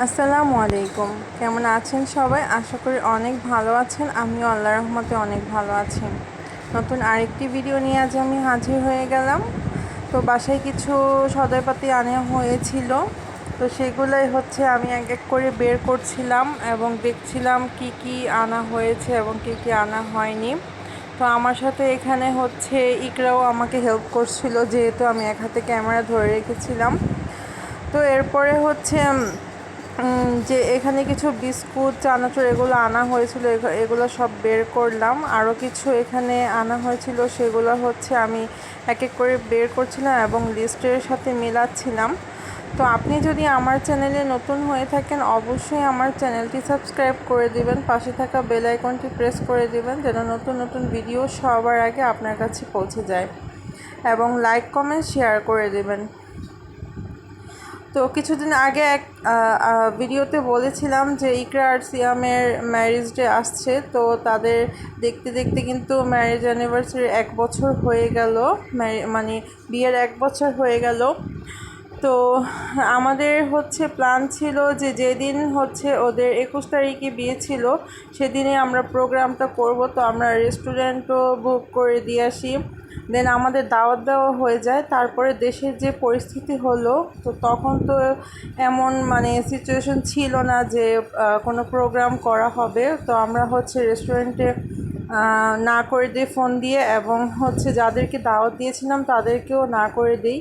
আসসালামু আলাইকুম। কেমন আছেন সবাই? আশা করি অনেক ভালো আছেন। আমিও আল্লাহ রহমতে অনেক ভালো আছি। নতুন আরেকটি ভিডিও নিয়ে আজ আমি হাজির হয়ে গেলাম। তো বাসায় কিছু সদয়পাতি আনা হয়েছিল। তো সেগুলোই হচ্ছে আমি এক এক করে বের করছিলাম এবং দেখছিলাম কি কি আনা হয়েছে এবং কি কি আনা হয়নি। তো আমার সাথে এখানে হচ্ছে ইকরাও আমাকে হেল্প করছিল, যেহেতু আমি এক হাতে ক্যামেরা ধরে রেখেছিলাম। তো এরপরে হচ্ছে যে এখানে কিছু বিস্কুট, চানাচুর এগুলো আনা হয়েছিল এগুলো সব বের করলাম। আরও কিছু এখানে আনা হয়েছিল, সেগুলো হচ্ছে আমি এক এক করে বের করছিলাম এবং লিস্টের সাথে মেলাচ্ছিলাম। তো আপনি যদি আমার চ্যানেলে নতুন হয়ে থাকেন, অবশ্যই আমার চ্যানেলটি সাবস্ক্রাইব করে দিবেন, পাশে থাকা বেল আইকনটি প্রেস করে দিবেন, যেন নতুন নতুন ভিডিও সবার আগে আপনার কাছে পৌঁছে যায়। এবং লাইক, কমেন্ট, শেয়ার করে দেবেন। তো কিছুদিন আগে এক ভিডিওতে বলেছিলাম যে ইকরা আর সিয়ামের ম্যারেজ ডে আসছে, তো তাদের দেখতে দেখতে কিন্তু ম্যারেজ অ্যানিভার্সারি এক বছর হয়ে গেল মানে বিয়ের এক বছর হয়ে গেল। তো আমাদের হচ্ছে প্ল্যান ছিল যে যেদিন হচ্ছে ওদের একুশ তারিখে বিয়ে ছিল, সেদিনে আমরা প্রোগ্রামটা করব, তো আমরা রেস্টুরেন্টও বুক করে দিয়ে আসি। দেন আমাদের দাওয়াত দেওয়া হয়ে যায়। তারপরে দেশের যে পরিস্থিতি হলো, তো তখন তো এমন মানে সিচুয়েশন ছিল না যে কোনো প্রোগ্রাম করা হবে। তো আমরা হচ্ছে রেস্টুরেন্টে না করে দিই ফোন দিয়ে এবং হচ্ছে যাদেরকে দাওয়াত দিয়েছিলাম তাদেরকেও না করে দিই।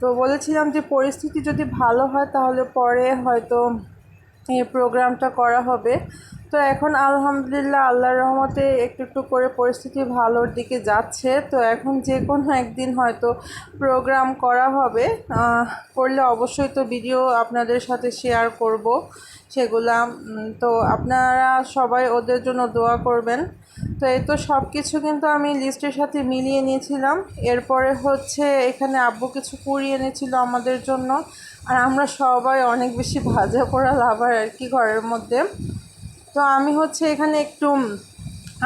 তো বলেছিলাম যে, পরিস্থিতি যদি ভালো হয় তাহলে পরে হয়তো এই প্রোগ্রামটা করা হবে। তো এখন আলহামদুলিল্লাহ আল্লাহর রহমতে একটু একটু করে পরিস্থিতি ভালোর দিকে যাচ্ছে। তো এখন যে কোনো একদিন হয়তো প্রোগ্রাম করা হবে। করলে অবশ্যই তো ভিডিও আপনাদের সাথে শেয়ার করব সেগুলা। তো আপনারা সবাই ওদের জন্য দোয়া করবেন। তো এই তো সব কিছু কিন্তু আমি লিস্টের সাথে মিলিয়ে নিয়েছিলাম। এরপরে হচ্ছে এখানে আব্বু কিছু পুরি এনেছিল আমাদের জন্য। আর আমরা সবাই অনেক বেশি ভাজা পোড়া লাভার আর কি ঘরের মধ্যে। তো আমি হচ্ছে এখানে একটু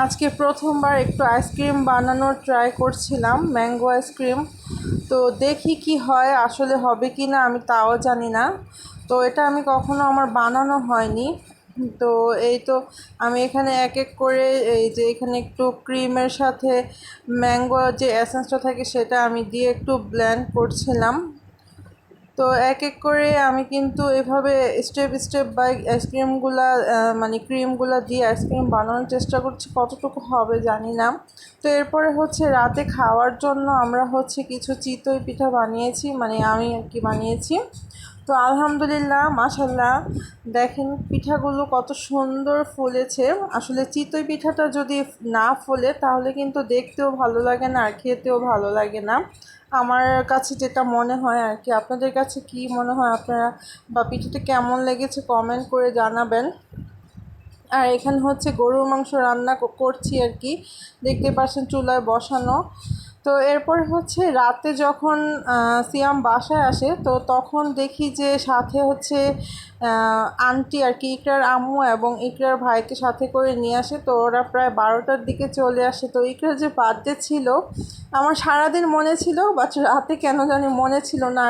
আজকে প্রথমবার একটু আইসক্রিম বানানোর ট্রাই করছিলাম ম্যাঙ্গো আইসক্রিম। তো দেখি কি হয়, আসলে হবে কি না আমি তাও জানি না। তো এটা আমি কখনো আমার বানানো হয়নি। তো এই তো আমি এখানে এক এক করে, এই যে এখানে একটু ক্রিমের সাথে ম্যাঙ্গো যে অ্যাসেন্সটা থাকে সেটা আমি দিয়ে একটু ব্ল্যান্ড করছিলাম। তো এক এক করে আমি কিন্তু এভাবে স্টেপ স্টেপ বাই আইসক্রিমগুলা মানে ক্রিমগুলা দিয়ে আইসক্রিম বানানোর চেষ্টা করছি, কতটুকু হবে জানি না। তো এরপরে হচ্ছে রাতে খাওয়ার জন্য আমরা হচ্ছে কিছু চিতই পিঠা বানিয়েছি মানে আমি আর কি বানিয়েছি। তো আলহামদুলিল্লাহ মাশাল্লাহ দেখেন পিঠাগুলো কত সুন্দর ফুলেছে। আসলে চিতই পিঠাটা যদি না ফোলে, তাহলে কিন্তু দেখতেও ভালো লাগে না আর খেতেও ভালো লাগে না। আমার কাছে যেটা মনে হয় আর কি, আপনাদের কাছে কি মনে হয়? আপনারা বা পিঠেটা কেমন লেগেছে কমেন্ট করে জানাবেন। আর এখানে হচ্ছে গরুর মাংস রান্না করছি আর কি। দেখতে পাচ্ছেন চুলায় বসানো। তো এরপর হচ্ছে রাতে যখন সিয়াম বাসায় আসে, তো তখন দেখি যে সাথে হচ্ছে আন্টি আর কি, ইকরার আম্মু এবং ইকরার ভাইকে সাথে করে নিয়ে আসে, তো ওরা প্রায় বারোটার দিকে চলে আসে। তো ইকরার যে বার্থডে ছিল, আমার সারাদিন মনে ছিল, বাট রাতে কেন জানি মনে ছিল না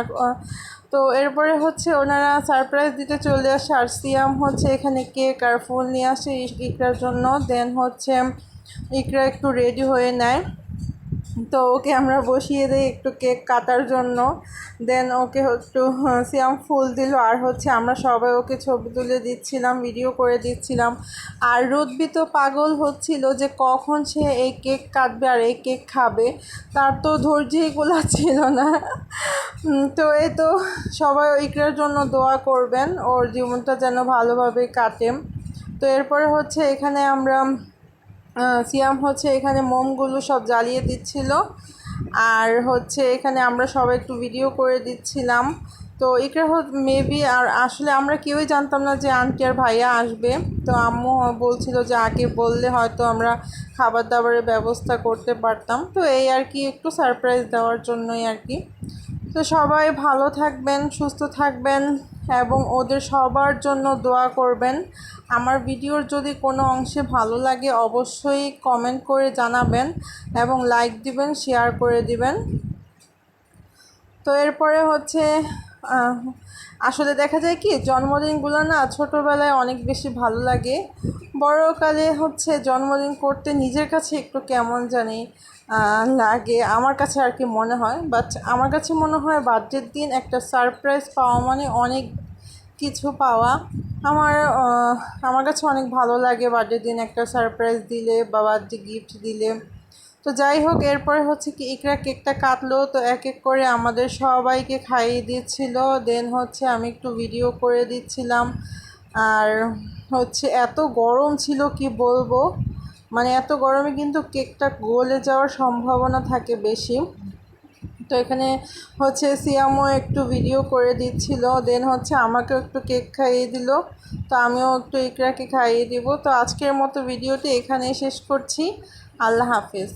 তো এরপরে হচ্ছে ওনারা সারপ্রাইজ দিতে চলে আসে, আর সিয়াম হচ্ছে এখানে কেক আর ফুল নিয়ে আসে, ইক- ইকরার জন্য। দেন হচ্ছে ইকরা একটু রেডি হয়ে নেয়। তো ওকে আমরা বসিয়ে দিই একটু কেক কাটার জন্য। দেন ওকে একটু সিয়াম ফুল দিল। আর হচ্ছে আমরা সবাই ওকে ছবি তুলে দিচ্ছিলাম ভিডিও করে দিচ্ছিলাম। আর রুদ্বি তো পাগল হচ্ছিল যে কখন সে এই কেক কাটবে আর এই কেক খাবে। তার তো ধৈর্যই গোলা ছিল না। তো এ তো সবাই ইকরার জন্য দোয়া করবেন। ওর জীবনটা যেন ভালোভাবে কাটে তো এরপরে হচ্ছে এখানে আমরা সিয়াম হচ্ছে এখানে মোমগুলো সব জ্বালিয়ে দিচ্ছিল। আর হচ্ছে এখানে আমরা সবাই একটু ভিডিও করে দিচ্ছিলাম। তো ইকরা মেবি আর আসলে আমরা কেউই জানতাম না যে আন্টি আর ভাইয়া আসবে। তো আম্মু বলছিল যে আগে বললে হয়তো আমরা খাবার দাবারের ব্যবস্থা করতে পারতাম। তো এই আর কি, একটু সারপ্রাইজ দেওয়ার জন্যই আর কি। তো সবাই ভালো থাকবেন, সুস্থ থাকবেন। এবং ওদের সবার জন্য দোয়া করবেন। আমার ভিডিওর যদি কোনো অংশে ভালো লাগে, অবশ্যই কমেন্ট করে জানাবেন এবং লাইক দিবেন শেয়ার করে দিবেন। তো এরপরে হচ্ছে আসলে দেখা যায় কি, জন্মদিনগুলো না ছোটোবেলায় অনেক বেশি ভালো লাগে। বড়কালে হচ্ছে জন্মদিন করতে নিজের কাছে একটু কেমন জানি লাগে, আমার কাছে আর কি মনে হয়। বাট আমার কাছে মনে হয় বার্থডের দিন একটা সারপ্রাইজ পাওয়া মানে অনেক কিছু পাওয়া। আমার আমার কাছে অনেক ভালো লাগে বার্থডের দিন একটা সারপ্রাইজ দিলে বা বার্থডে গিফট দিলে। তো যাই হোক, এরপরে হচ্ছে কি ইকরা কেকটা কাটলো। তো এক এক করে আমাদের সবাইকে খাইয়ে দিচ্ছিল। দেন হচ্ছে আমি একটু ভিডিও করে দিচ্ছিলাম। আর হচ্ছে এত গরম ছিল, কি বলব? মানে এত গরমে কিন্তু কেকটা গলে যাওয়ার সম্ভাবনা থাকে বেশি। তো এখানে হচ্ছে সিয়ামও একটু ভিডিও করে দিচ্ছিল দেন হচ্ছে আমাকেও একটু কেক খাইয়ে দিল, তো আমিও একটু ইকরাকে খাইয়ে দিব। তো আজকের মতো ভিডিওটি এখানে শেষ করছি। আল্লাহ হাফেজ।